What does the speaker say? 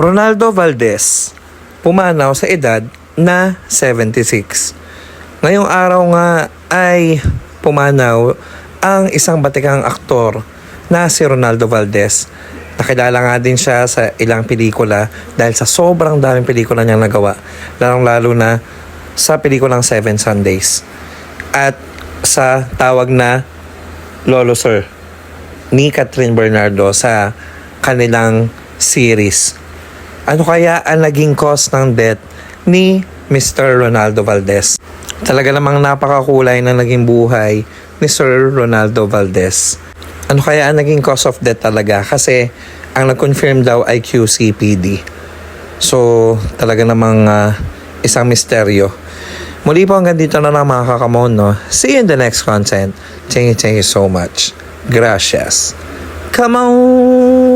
Ronaldo Valdez, pumanaw sa edad na 76. Ngayong araw nga ay pumanaw ang isang batikang aktor na si Ronaldo Valdez. Nakilala nga din siya sa ilang pelikula dahil sa sobrang daming pelikula niyang nagawa. Lalong-lalo na sa pelikulang Seven Sundays. At sa tawag na Lolo Sir ni Catherine Bernardo sa kanilang series. Ano kaya ang naging cause ng death ni Mr. Ronaldo Valdez? Talaga namang napakakulay na naging buhay ni Sir Ronaldo Valdez. Ano kaya ang naging cause of death talaga? Kasi ang nag-confirm daw ay QCPD. So, talaga namang ah, isang misteryo. Muli po hanggang dito na lang mga kakamon, no? See you in the next content. Thank you, thank you so much. Gracias. Come on!